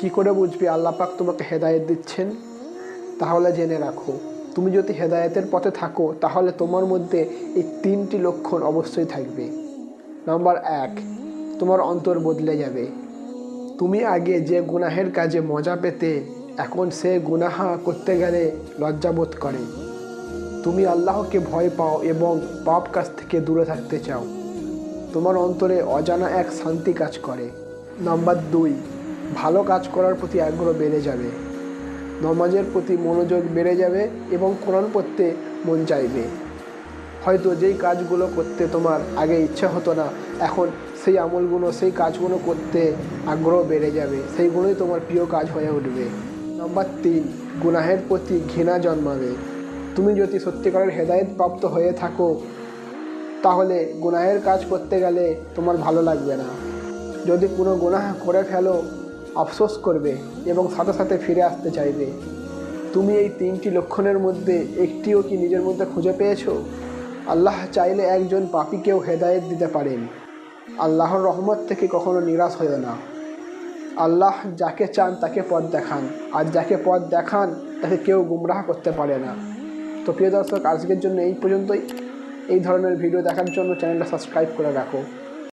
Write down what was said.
কি করে বুঝবি? আল্লাহ পাক তোমাকে হেদায়েত দিচ্ছেন। তাহলে জেনে রাখো, তুমি যদি হেদায়েতের পথে থাকো, তাহলে তোমার মধ্যে এই তিনটি লক্ষণ অবশ্যই থাকবে। নাম্বার এক, তোমার অন্তর বদলে যাবে। তুমি আগে যে গুনাহের কাজে মজা পেতে, এখন সে গুনাহা করতে গেলে লজ্জাবোধ করে। তুমি আল্লাহকে ভয় পাও এবং পাপ কাজ থেকে দূরে থাকতে চাও। তোমার অন্তরে অজানা এক শান্তি কাজ করে। নাম্বার দুই ভালো কাজ করার প্রতি আগ্রহ বেড়ে যাবে। নমাজের প্রতি মনোযোগ বেড়ে যাবে এবং কোরআন পড়তে মন চাইবে। হয়তো যেই কাজগুলো করতে তোমার আগে ইচ্ছা হতো না, এখন সেই আমলগুলো, সেই কাজগুলো করতে আগ্রহ বেড়ে যাবে। সেইগুলোই তোমার প্রিয় কাজ হয়ে উঠবে। নম্বর তিন, গুনাহের প্রতি ঘৃণা জন্মাবে। তুমি যদি সত্যিকারের হেদায়েত প্রাপ্ত হয়ে থাকো, তাহলে গুনাহের কাজ করতে গেলে তোমার ভালো লাগবে না। যদি কোনো গুনাহ করে ফেলো আফসোস করবে এবং সাথে সাথে ফিরে আসতে চাইবে। তুমি এই তিনটি লক্ষণের মধ্যে একটিও কি নিজের মধ্যে খুঁজে পেয়েছ? আল্লাহ চাইলে একজন পাপীকেও হেদায়েত দিতে পারেন। আল্লাহর রহমত থেকে কখনো নিরাশ হয়েও না। আল্লাহ যাকে চান তাকে পথ দেখান, আর যাকে পথ দেখান তাকে কেউ গুমরাহ করতে পারে না। তো প্রিয় দর্শক, আজকের জন্য এই পর্যন্তই। এই ধরনের ভিডিও দেখার জন্য চ্যানেলটা সাবস্ক্রাইব করে রাখো।